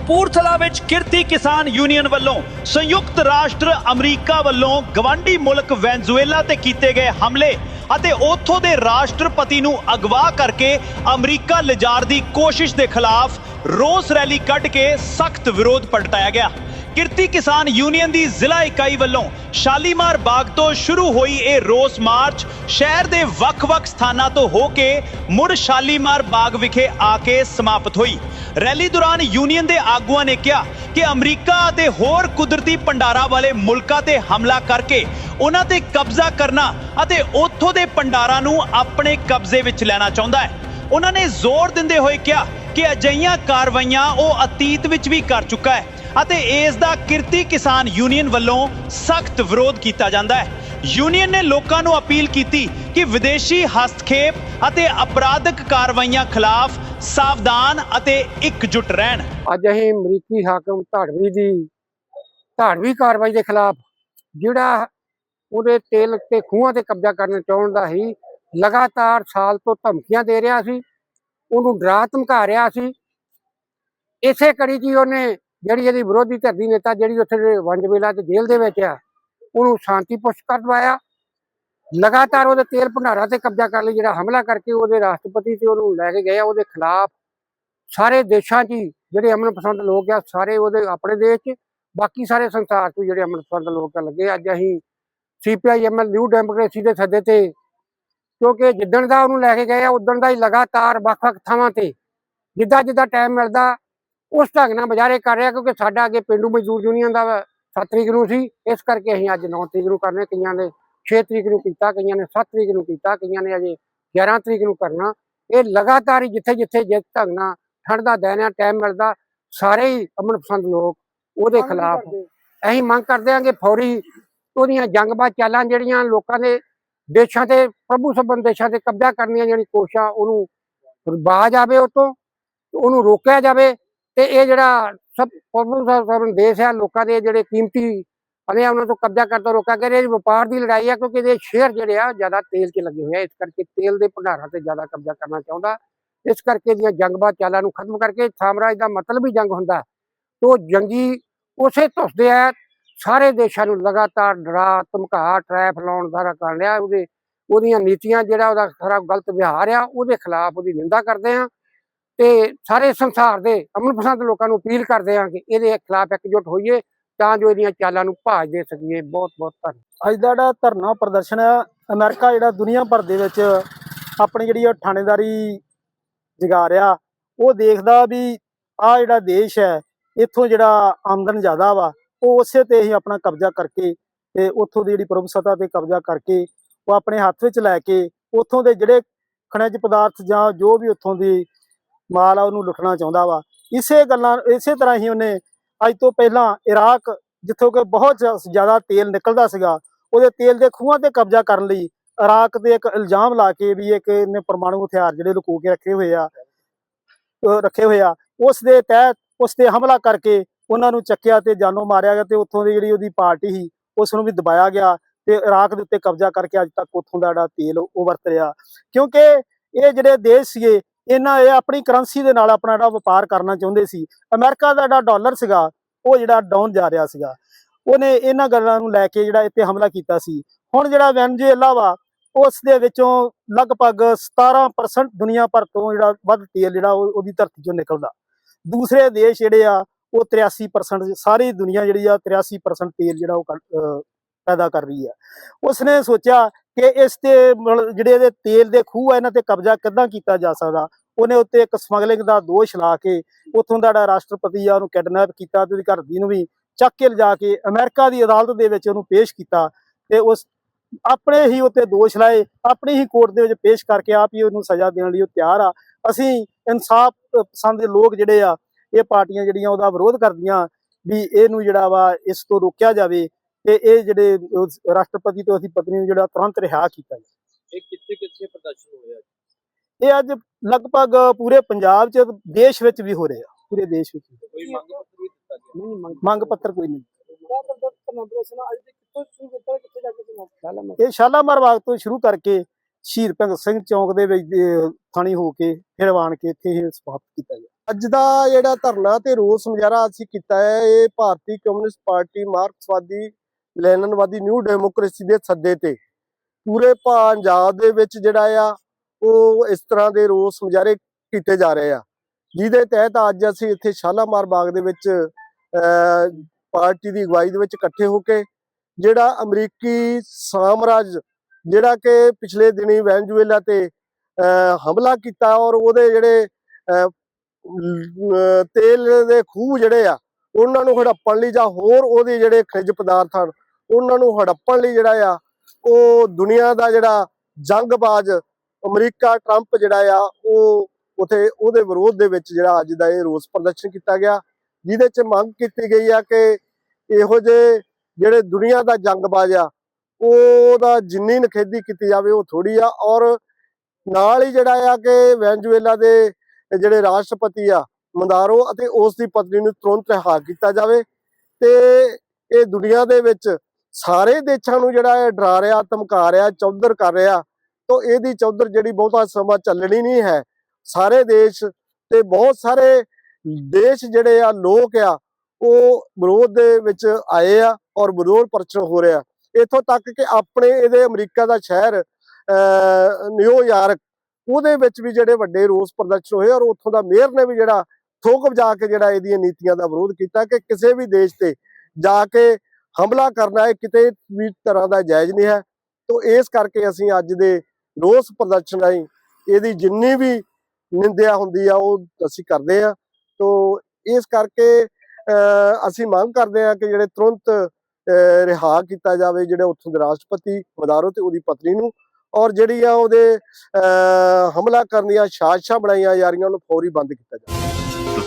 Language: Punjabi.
ਕਪੂਰਥਲਾ ਵਿੱਚ ਕਿਰਤੀ ਕਿਸਾਨ ਯੂਨੀਅਨ ਵੱਲੋਂ ਸੰਯੁਕਤ ਰਾਸ਼ਟਰ ਅਮਰੀਕਾ ਵੱਲੋਂ ਗਵਾਂਢੀ ਮੁਲਕ ਵੈਨਜ਼ੂਏਲਾ ਤੇ ਕੀਤੇ ਗਏ ਹਮਲੇ ਅਤੇ ਉੱਥੋਂ ਦੇ ਰਾਸ਼ਟਰਪਤੀ ਨੂੰ ਅਗਵਾ ਕਰਕੇ ਅਮਰੀਕਾ ਲਿਜਾਣ ਦੀ ਕੋਸ਼ਿਸ਼ ਦੇ ਖਿਲਾਫ ਰੋਸ ਰੈਲੀ ਕੱਢ ਕੇ ਸਖਤ ਵਿਰੋਧ ਪ੍ਰਗਟਾਇਆ ਗਿਆ। ਕਿਰਤੀ ਕਿਸਾਨ ਯੂਨੀਅਨ ਦੀ ਜ਼ਿਲ੍ਹਾ ਇਕਾਈ ਵੱਲੋਂ ਸ਼ਾਲੀਮਾਰ ਬਾਗ ਤੋਂ ਸ਼ੁਰੂ ਹੋਈ ਇਹ ਰੋਸ ਮਾਰਚ ਸ਼ਹਿਰ ਦੇ ਵੱਖ-ਵੱਖ ਸਥਾਨਾਂ ਤੋਂ ਹੋ ਕੇ ਮੁੜ ਸ਼ਾਲੀਮਾਰ ਬਾਗ ਵਿਖੇ ਆ ਕੇ ਸਮਾਪਤ ਹੋਈ। ਰੈਲੀ ਦੌਰਾਨ ਯੂਨੀਅਨ ਦੇ ਆਗੂਆਂ ਨੇ ਕਿਹਾ ਕਿ ਅਮਰੀਕਾ ਅਤੇ ਹੋਰ ਕੁਦਰਤੀ ਭੰਡਾਰਾਂ ਵਾਲੇ ਮੁਲਕਾਂ ਤੇ ਹਮਲਾ ਕਰਕੇ ਉਹਨਾਂ ਤੇ ਕਬਜ਼ਾ ਕਰਨਾ ਅਤੇ ਉੱਥੋਂ ਦੇ ਭੰਡਾਰਾਂ ਨੂੰ ਆਪਣੇ ਕਬਜ਼ੇ ਵਿੱਚ ਲੈਣਾ ਚਾਹੁੰਦਾ ਹੈ। ਉਹਨਾਂ ਨੇ ਜ਼ੋਰ ਦਿੰਦੇ ਹੋਏ ਕਿਹਾ ਕਿ ਅਜਿਹੀਆਂ ਕਾਰਵਾਈਆਂ ਉਹ ਅਤੀਤ ਵਿੱਚ ਵੀ ਕਰ ਚੁੱਕਾ ਹੈ। ਅਤੇ ਇਸ ਦਾ ਕਿਰਤੀ ਕਿਸਾਨ ਯੂਨੀਅਨ ਵੱਲੋਂ ਸਖਤ ਵਿਰੋਧ ਕੀਤਾ ਜਾਂਦਾ ਹੈ। ਯੂਨੀਅਨ ਨੇ ਲੋਕਾਂ ਨੂੰ ਅਪੀਲ ਕੀਤੀ ਕਿ ਵਿਦੇਸ਼ੀ ਹਸਤਖੇਪ ਅਤੇ ਅਪਰਾਧਿਕ ਕਾਰਵਾਈਆਂ ਖਿਲਾਫ ਸਾਵਧਾਨ ਅਤੇ ਇਕਜੁੱਟ ਰਹਿਣ। ਅੱਜ ਅਸੀਂ ਅਮਰੀਕੀ ਹਾਕਮ ਧਾੜਵੀ ਦੀ, ਧਾੜਵੀ ਕਾਰਵਾਈ ਦੇ ਖਿਲਾਫ ਜਿਹੜਾ ਉਹਦੇ ਤੇਲ ਤੇ ਖੂਹਾਂ ਤੇ ਕਬਜ਼ਾ ਕਰਨ ਚਾਹੁਣ ਦਾ ਹੀ ਲਗਾਤਾਰ ਸਾਲ ਤੋਂ ਧਮਕੀਆਂ ਦੇ ਰਿਹਾ ਸੀ, ਉਹਨੂੰ ਡਰਾ ਧਮਕਾ ਰਿਹਾ ਸੀ। ਇਸੇ ਕੜੀ 'ਚ ਉਹਨੇ ਜਿਹੜੀ ਇਹਦੀ ਵਿਰੋਧੀ ਧਿਰ ਦੀ ਨੇਤਾ ਜਿਹੜੀ ਉੱਥੇ ਦੇ ਵੰਜਵੇਲਾ ਤੇ ਜੇਲ੍ਹ ਦੇ ਵਿੱਚ ਆ, ਉਹਨੂੰ ਸ਼ਾਂਤੀ ਪੁਸ਼ ਕਰਵਾਇਆ ਲਗਾਤਾਰ ਉਹਦੇ ਤੇਲ ਭੰਡਾਰਾ ਤੇ ਕਬਜ਼ਾ ਕਰਨ ਲਈ, ਜਿਹੜਾ ਹਮਲਾ ਕਰਕੇ ਉਹਦੇ ਰਾਸ਼ਟਰਪਤੀ ਤੇ ਉਹਨੂੰ ਲੈ ਕੇ ਗਏ ਉਹਦੇ ਖਿਲਾਫ। ਸਾਰੇ ਦੇਸ਼ਾਂ 'ਚ ਹੀ ਜਿਹੜੇ ਅਮਨ ਪਸੰਦ ਲੋਕ ਆ, ਸਾਰੇ ਉਹਦੇ ਆਪਣੇ ਦੇਸ਼ 'ਚ, ਬਾਕੀ ਸਾਰੇ ਸੰਸਾਰ 'ਚ ਜਿਹੜੇ ਅਮਨ ਪਸੰਦ ਲੋਕ ਆ ਲੱਗੇ। ਅੱਜ ਅਸੀਂ ਸੀਪੀਆਈ ਐਮਐਲ ਨਿਊ ਡੈਮੋਕ੍ਰੇਸੀ ਦੇ ਸੱਦੇ ਤੇ ਕਿਉਂਕਿ ਜਿੱਦਣ ਦਾ ਉਹਨੂੰ ਲੈ ਕੇ ਗਏ ਆ ਉਦੋਂ ਦਾ ਹੀ ਲਗਾਤਾਰ ਵੱਖ-ਵੱਖ ਥਾਵਾਂ ਤੇ ਜਿੱਦਾਂ ਜਿੱਦਾਂ ਟਾਈਮ ਮਿਲਦਾ ਉਸ ਢੰਗ ਨਾਲ ਮੁਜ਼ਾਹਰੇ ਕਰ ਰਿਹਾ ਕਿਉਂਕਿ ਸਾਡਾ ਅੱਗੇ ਪਿੰਡੂ ਮਜ਼ਦੂਰ ਯੂਨੀਅਨ ਦਾ 7 ਤਰੀਕ ਨੂੰ ਸੀ ਇਸ ਕਰਕੇ ਅਸੀਂ ਅੱਜ 9 ਤਰੀਕ ਨੂੰ ਕਰਨੇ ਕਈਆਂ ਨੇ 6 ਤਰੀਕ ਨੂੰ ਕੀਤਾ ਕਈਆਂ ਨੇ 7 ਤਰੀਕ ਨੂੰ ਕੀਤਾ ਕਈਆਂ ਨੇ ਅਜੇ 11 ਤਰੀਕ ਨੂੰ ਕਰਨਾ। ਇਹ ਲਗਾਤਾਰ ਹੀ ਜਿੱਥੇ ਜਿੱਥੇ ਜਿਸ ਢੰਗ ਨਾਲ ਠੰਡ ਦਾ ਦਿਨ ਆ ਟਾਈਮ ਮਿਲਦਾ ਸਾਰੇ ਹੀ ਅਮਨ ਪਸੰਦ ਲੋਕ ਉਹਦੇ ਖਿਲਾਫ ਅਸੀਂ ਮੰਗ ਕਰਦੇ ਹਾਂ ਕਿ ਫੌਰੀ ਉਹਦੀਆਂ ਜੰਗਬਾਜ਼ ਚਾਲਾਂ ਜਿਹੜੀਆਂ ਲੋਕਾਂ ਦੇ ਦੇਸ਼ਾਂ ਤੇ ਪ੍ਰਭੂ ਸਬੰਧ ਦੇਸ਼ਾਂ ਤੇ ਕਬਜ਼ਾ ਕਰਨੀਆਂ ਜਿਹੜੀ ਕੋਸ਼ਿਸ਼ਾਂ ਉਹਨੂੰ ਬਾਜ ਆਵੇ ਉਤੋਂ ਉਹਨੂੰ ਰੋਕਿਆ ਜਾਵੇ ਤੇ ਇਹ ਜਿਹੜਾ ਸਭ ਪ੍ਰਭੂ ਸਬੰਧ ਦੇਸ਼ ਆ ਲੋਕਾਂ ਦੇ ਜਿਹੜੇ ਕੀਮਤੀ ਅਨੇ ਉਹਨਾਂ ਤੋਂ ਕਬਜ਼ਾ ਕਰਦਾ ਰੋਕਾ ਕਰ ਇਹ ਵਪਾਰ ਦੀ ਲੜਾਈ ਹੈ ਕਿਉਂਕਿ ਇਹਦੇ ਸ਼ੇਅਰ ਜਿਹੜੇ ਆ, ਜ਼ਿਆਦਾ ਤੇਲ 'ਚ ਲੱਗੇ ਹੋਏ ਆ। ਇਸ ਕਰਕੇ ਤੇਲ ਦੇ ਭੰਡਾਰਾਂ ਤੇ ਜ਼ਿਆਦਾ ਕਬਜ਼ਾ ਕਰਨਾ ਚਾਹੁੰਦਾ। ਇਸ ਕਰਕੇ ਦੀਆਂ ਜੰਗਬਾਜ਼ ਚਾਲਾਂ ਨੂੰ ਖਤਮ ਕਰਕੇ ਸਾਮਰਾਜ ਦਾ ਮਤਲਬ ਹੀ ਜੰਗ ਹੁੰਦਾ। ਤੋਂ ਜੰਗੀ ਉਸੇ ਧੁਸਦੇ ਆ, ਸਾਰੇ ਦੇਸ਼ਾਂ ਨੂੰ ਲਗਾਤਾਰ ਡਰਾ, ਧਮਕਾ ਟਰੈਪ ਲਾਉਣ ਦਾ ਕਰ ਲਿਆ। ਉਹਦੇ ਉਹਦੀਆਂ ਨੀਤੀਆਂ ਜਿਹੜਾ ਉਹਦਾ ਸਾਰਾ ਗਲਤ ਵਿਹਾਰ ਆ, ਉਹਦੇ ਖਿਲਾਫ ਉਹਦੀ ਨਿੰਦਾ ਕਰਦੇ ਆ। ਤੇ ਸਾਰੇ ਸੰਸਾਰ ਦੇ ਅਮਨ ਪਸੰਦ ਲੋਕਾਂ ਨੂੰ ਅਪੀਲ ਕਰਦੇ ਹਾਂ ਕਿ ਇਹਦੇ ਖਿਲਾਫ ਇਕਜੁੱਟ ਹੋਈਏ, ਤਾਂ ਜੋ ਇਹਦੀਆਂ ਚਾਲਾਂ ਨੂੰ ਭਾਜ ਦੇ ਸਕੀਏ। ਬਹੁਤ ਬਹੁਤ ਧੰਨਵਾਦ। ਅੱਜ ਦਾ ਜਿਹੜਾ ਧਰਨਾ ਪ੍ਰਦਰਸ਼ਨ ਹੈ ਅਮਰੀਕਾ ਜਿਹੜਾ ਦੁਨੀਆ ਭਰ ਦੇ ਵਿੱਚ ਆਪਣੀ ਜਿਹੜੀ ਉਹ ਥਾਣੇਦਾਰੀ ਜਗਾ ਰਿਹਾ, ਉਹ ਦੇਖਦਾ ਵੀ ਆ ਜਿਹੜਾ ਦੇਸ਼ ਹੈ, ਇੱਥੋਂ ਜਿਹੜਾ ਆਮਦਨ ਜ਼ਿਆਦਾ ਵਾ, ਉਹ ਉਸੇ ਤੇ ਹੀ ਆਪਣਾ ਕਬਜ਼ਾ ਕਰਕੇ ਤੇ ਉੱਥੋਂ ਦੀ ਜਿਹੜੀ ਪ੍ਰਭੂਸੱਤਾ ਤੇ ਕਬਜ਼ਾ ਕਰਕੇ ਉਹ ਆਪਣੇ ਹੱਥ ਵਿੱਚ ਲੈ ਕੇ ਉੱਥੋਂ ਦੇ ਜਿਹੜੇ ਖਣਿਜ ਪਦਾਰਥ ਜਾਂ ਜੋ ਵੀ ਉੱਥੋਂ ਦੀ ਮਾਲ ਆ, ਉਹਨੂੰ ਲੁੱਟਣਾ ਚਾਹੁੰਦਾ ਵਾ। ਇਸੇ ਗੱਲਾਂ, ਇਸੇ ਤਰ੍ਹਾਂ ਹੀ ਉਹਨੇ ਅੱਜ ਤੋਂ ਪਹਿਲਾਂ ਇਰਾਕ, ਜਿੱਥੋਂ ਕਿ ਬਹੁਤ ਜ਼ਿਆਦਾ ਤੇਲ ਨਿਕਲਦਾ ਸੀਗਾ, ਉਹਦੇ ਤੇਲ ਦੇ ਖੂਹਾਂ ਤੇ ਕਬਜ਼ਾ ਕਰਨ ਲਈ ਇਰਾਕ ਤੇ ਇੱਕ ਇਲਜ਼ਾਮ ਲਾ ਕੇ ਵੀ ਇੱਕ ਇਹਨੇ ਪਰਮਾਣੂ ਹਥਿਆਰ ਜਿਹੜੇ ਲੁਕੋ ਕੇ ਰੱਖੇ ਹੋਏ ਆ ਰੱਖੇ ਹੋਏ ਆ, ਉਸ ਦੇ ਤਹਿਤ ਉਸ ਤੇ ਹਮਲਾ ਕਰਕੇ ਉਹਨਾਂ ਨੂੰ ਚੱਕਿਆ ਤੇ ਜਾਨੋਂ ਮਾਰਿਆ ਗਿਆ ਤੇ ਉੱਥੋਂ ਦੀ ਜਿਹੜੀ ਉਹਦੀ ਪਾਰਟੀ ਸੀ, ਉਸ ਨੂੰ ਵੀ ਦਬਾਇਆ ਗਿਆ ਤੇ ਇਰਾਕ ਦੇ ਉੱਤੇ ਕਬਜ਼ਾ ਕਰਕੇ ਅੱਜ ਤੱਕ ਉੱਥੋਂ ਦਾ ਜਿਹੜਾ ਤੇਲ ਉਹ ਵਰਤ ਰਿਹਾ। ਕਿਉਂਕਿ ਇਹ ਜਿਹੜੇ ਦੇਸ਼ ਸੀਗੇ ਇਹਨਾਂ ਇਹ ਆਪਣੀ ਕਰੰਸੀ ਦੇ ਨਾਲ ਆਪਣਾ ਜਿਹੜਾ ਵਪਾਰ ਕਰਨਾ ਚਾਹੁੰਦੇ ਸੀ। ਅਮਰੀਕਾ ਦਾ ਜਿਹੜਾ ਡਾਲਰ ਸੀਗਾ, ਉਹ ਜਿਹੜਾ ਡਾਊਨ ਜਾ ਰਿਹਾ ਸੀਗਾ। ਉਹਨੇ ਇਹਨਾਂ ਗੱਲਾਂ ਨੂੰ ਲੈ ਕੇ ਜਿਹੜਾ ਇੱਥੇ ਹਮਲਾ ਕੀਤਾ ਸੀ। ਹੁਣ ਜਿਹੜਾ ਵੈਨਜ਼ੂਏਲਾ ਵਾ, ਉਸ ਦੇ ਵਿੱਚੋਂ ਲਗਭਗ 17% ਦੁਨੀਆ ਭਰ ਤੋਂ ਜਿਹੜਾ ਵੱਧ ਤੇਲ ਜਿਹੜਾ ਉਹ- ਉਹਦੀ ਧਰਤੀ ਚੋਂ ਨਿਕਲਦਾ। ਦੂਸਰੇ ਦੇਸ਼ ਜਿਹੜੇ ਆ, ਉਹ 83% ਸਾਰੀ ਦੁਨੀਆ ਜਿਹੜੀ ਆ 83% ਤੇਲ ਜਿਹੜਾ ਉਹ ਕੱਢ- ਪੈਦਾ ਕਰ ਰਹੀ ਆ। ਉਸਨੇ ਸੋਚਿਆ ਕਿ ਇਸ ਤੇ ਮਤਲਬ ਜਿਹੜੇ ਇਹਦੇ ਤੇਲ ਦੇ ਖੂਹ ਆ, ਇਹਨਾਂ ਤੇ ਕਬਜ਼ਾ ਕਿੱਦਾਂ ਕੀਤਾ ਜਾ ਸਕਦਾ? ਉਹਨੇ ਉੱਤੇ ਇੱਕ ਸਮਗਲਿੰਗ ਦਾ ਦੋਸ਼ ਲਾ ਕੇ ਉੱਥੋਂ ਦਾ ਜਿਹੜਾ ਰਾਸ਼ਟਰਪਤੀ ਆ, ਉਹਨੂੰ ਕਿਡਨੈਪ ਕੀਤਾ ਤੇ ਉਹਦੀ ਘਰ ਦੀ ਨੂੰ ਵੀ ਚੱਕ ਕੇ ਲਿਜਾ ਕੇ ਅਮਰੀਕਾ ਦੀ ਅਦਾਲਤ ਦੇ ਵਿੱਚ ਉਹਨੂੰ ਪੇਸ਼ ਕੀਤਾ ਤੇ ਉਸ ਆਪਣੇ ਹੀ ਉੱਤੇ ਦੋਸ਼ ਲਾਏ, ਆਪਣੀ ਹੀ ਕੋਰਟ ਦੇ ਵਿੱਚ ਪੇਸ਼ ਕਰਕੇ ਆਪ ਹੀ ਉਹਨੂੰ ਸਜ਼ਾ ਦੇਣ ਲਈ ਉਹ ਤਿਆਰ ਆ। ਅਸੀਂ ਇਨਸਾਫ ਪਸੰਦ ਦੇ ਲੋਕ ਜਿਹੜੇ ਆ, ਇਹ ਪਾਰਟੀਆਂ ਜਿਹੜੀਆਂ ਉਹਦਾ ਵਿਰੋਧ ਕਰਦੀਆਂ ਵੀ ਇਹਨੂੰ ਜਿਹੜਾ ਵਾ ਇਸ ਤੋਂ ਰੋਕਿਆ ਜਾਵੇ ਤੇ ਇਹ ਜਿਹੜੇ ਰਾਸ਼ਟਰਪਤੀ ਤੇ ਉਹਦੀ ਪਤਨੀ ਨੂੰ ਜਿਹੜਾ ਤੁਰੰਤ ਰਿਹਾ ਕੀਤਾ ਜਾਵੇ ਇਹ ਕਿੱਥੇ ਕਿੱਥੇ ਪ੍ਰਦਰਸ਼ਨ ਹੋਇਆ ਇਹ ਅੱਜ ਲਗਭਗ ਪੂਰੇ ਪੰਜਾਬ ਚ ਦੇਸ਼ ਵਿੱਚ ਵੀ ਹੋ ਰਹੇ। ਪੂਰੇ ਦੇਸ਼ ਵਿੱਚ। ਕੋਈ ਮੰਗ ਪੱਤਰ ਵੀ ਦਿੱਤਾ ਗਿਆ? ਨਹੀਂ ਮੰਗ ਮੰਗ ਪੱਤਰ ਕੋਈ ਨਹੀਂ। ਜਾ ਇਹ ਸ਼ਾਲਾਮਾਰ ਬਾਗ ਤੋਂ ਸ਼ੁਰੂ ਕਰਕੇ ਸ਼ਹੀਦ ਭਗਤ ਸਿੰਘ ਚੌਂਕ ਦੇ ਵਿੱਚ ਥਾਣੀ ਹੋ ਕੇ ਫਿਰ ਆਣ ਕੇ ਇੱਥੇ ਇਹ ਸਮਾਪਤ ਕੀਤਾ ਗਿਆ। ਅੱਜ ਦਾ ਜਿਹੜਾ ਧਰਨਾ ਤੇ ਰੋਸ ਮੁਜ਼ਾਹਰਾ ਅਸੀਂ ਕੀਤਾ ਹੈ ਇਹ ਭਾਰਤੀ ਕਮਿਊਨਿਸਟ ਪਾਰਟੀ ਮਾਰਕਸਵਾਦੀ ਲੈਨਨਵਾਦੀ ਨਿਊ ਡੈਮੋਕ੍ਰੇਸੀ ਦੇ ਸੱਦੇ ਤੇ। ਪੂਰੇ ਪੰਜਾਬ ਦੇ ਵਿੱਚ ਜਿਹੜਾ ਆ ਉਹ ਇਸ ਤਰ੍ਹਾਂ ਦੇ ਰੋਸ ਮੁਜ਼ਾਹਰੇ ਕੀਤੇ ਜਾ ਰਹੇ ਆ। ਜਿਹਦੇ ਤਹਿਤ ਅੱਜ ਅਸੀਂ ਇੱਥੇ ਸ਼ਾਲਾਮਾਰ ਬਾਗ ਦੇ ਵਿੱਚ ਪਾਰਟੀ ਦੀ ਅਗਵਾਈ ਦੇ ਵਿੱਚ ਇਕੱਠੇ ਹੋ ਕੇ ਜਿਹੜਾ ਅਮਰੀਕੀ ਸਾਮਰਾਜ ਜਿਹੜਾ ਕਿ ਪਿਛਲੇ ਦਿਨੀ ਵੈਨਜ਼ੂਏਲਾ ਤੇ ਅਹ, ਹਮਲਾ ਕੀਤਾ ਔਰ ਉਹਦੇ ਜਿਹੜੇ ਅਹ, ਤੇਲ ਦੇ ਖੂਹ ਜਿਹੜੇ ਆ ਉਹਨਾਂ ਨੂੰ ਹੜੱਪਣ ਲਈ ਜਾਂ ਹੋਰ ਉਹਦੇ ਜਿਹੜੇ ਖਣਿਜ ਪਦਾਰਥ ਹਨ, ਉਹਨਾਂ ਨੂੰ ਹੜੱਪਣ ਲਈ ਜਿਹੜਾ ਆ, ਉਹ ਦੁਨੀਆ ਦਾ ਜਿਹੜਾ ਜੰਗਬਾਜ਼ ਅਮਰੀਕਾ ਟਰੰਪ ਜਿਹੜਾ ਆ, ਉਹ ਉਥੇ ਉਹਦੇ ਵਿਰੋਧ ਦੇ ਵਿੱਚ ਜਿਹੜਾ ਅੱਜ ਦਾ ਇਹ ਰੋਸ ਪ੍ਰਦਰਸ਼ਨ ਕੀਤਾ ਗਿਆ। ਜਿਹਦੇ ਚ ਮੰਗ ਕੀਤੀ ਗਈ ਆ ਕਿ ਇਹੋ ਜਿਹੇ ਜਿਹੜੇ ਦੁਨੀਆ ਦਾ ਜੰਗਬਾਜ਼ ਆ, ਉਹਦਾ ਜਿੰਨੀ ਨਖੇਦੀ ਕੀਤੀ ਜਾਵੇ ਉਹ ਥੋੜੀ ਆ ਔਰ ਨਾਲ ਹੀ ਜਿਹੜਾ ਆ ਕਿ ਵੈਨਜ਼ੂਏਲਾ ਦੇ ਜਿਹੜੇ ਰਾਸ਼ਟਰਪਤੀ ਆ ਮੰਦਾਰੋ ਅਤੇ ਉਸ ਦੀ ਪਤਨੀ ਨੂੰ ਤੁਰੰਤ ਰਿਹਾ ਕੀਤਾ ਜਾਵੇ ਤੇ ਇਹ ਦੁਨੀਆ ਦੇ ਵਿੱਚ ਸਾਰੇ ਦੇਸ਼ਾਂ ਨੂੰ ਜਿਹੜਾ ਹੈ ਡਰਾ ਰਿਹਾ ਧਮਕਾ ਰਿਹਾ ਚੌਧਰ ਕਰ ਰਿਹਾ ਤਾਂ ਇਹਦੀ ਚੌਧਰ ਜਿਹੜੀ ਬਹੁਤਾ ਸਮਾਂ ਚੱਲਣੀ ਨਹੀਂ ਹੈ। ਸਾਰੇ ਦੇਸ਼ ਤੇ ਬਹੁਤ ਸਾਰੇ ਦੇਸ਼ ਜਿਹੜੇ ਆ ਲੋਕ ਆ ਉਹ ਵਿਰੋਧ ਦੇ ਵਿੱਚ ਆਏ ਆ ਔਰ ਵਿਰੋਧ ਪ੍ਰਚਨ ਹੋ ਰਿਹਾ। ਇੱਥੋਂ ਤੱਕ ਕਿ ਆਪਣੇ ਇਹਦੇ ਅਮਰੀਕਾ ਦਾ ਸ਼ਹਿਰ ਅਹ, ਨਿਊਯਾਰਕ ਉਹਦੇ ਵਿੱਚ ਵੀ ਜਿਹੜੇ ਵੱਡੇ ਰੋਸ ਪ੍ਰਦਰਸ਼ਨ ਹੋਏ ਔਰ ਉੱਥੋਂ ਦਾ ਮੇਅਰ ਨੇ ਵੀ ਜਿਹੜਾ ਥੋਕ ਵਜਾ ਕੇ ਜਿਹੜਾ ਇਹਦੀਆਂ ਨੀਤੀਆਂ ਦਾ ਵਿਰੋਧ ਕੀਤਾ ਕਿ ਕਿਸੇ ਵੀ ਦੇਸ਼ ਤੇ ਜਾ ਕੇ ਹਮਲਾ ਕਰਨਾ ਇਹ ਕਿਤੇ ਵੀ ਤਰ੍ਹਾਂ ਦਾ ਜਾਇਜ਼ ਨਹੀਂ ਹੈ। ਤੋਂ ਇਸ ਕਰਕੇ ਅਸੀਂ ਅੱਜ ਦੇ ਰੋਸ ਪ੍ਰਦਰਸ਼ਨ ਰਾਹੀਂ ਇਹਦੀ ਜਿੰਨੀ ਵੀ ਨਿੰਦਿਆ ਹੁੰਦੀ ਆ ਉਹ ਅਸੀਂ ਕਰਦੇ ਆ ਤੋਂ ਇਸ ਕਰਕੇ ਅਹ, ਅਸੀਂ ਮੰਗ ਕਰਦੇ ਆ ਕਿ ਜਿਹੜੇ ਤੁਰੰਤ ਅਹ, ਰਿਹਾ ਕੀਤਾ ਜਾਵੇ ਜਿਹੜੇ ਉੱਥੋਂ ਦੇ ਰਾਸ਼ਟਰਪਤੀ ਮਦਾਰੋ ਤੇ ਉਹਦੀ ਪਤਨੀ ਨੂੰ ਔਰ ਜਿਹੜੀ ਆ ਉਹਦੇ ਅਹ, ਹਮਲਾ ਕਰਨ ਦੀਆਂ ਸਾਜ਼ਿਸ਼ਾਂ ਬਣਾਈਆਂ ਜਾ ਰਹੀਆਂ ਉਹਨੂੰ ਫੌਰੀ ਬੰਦ ਕੀਤਾ ਜਾਵੇ।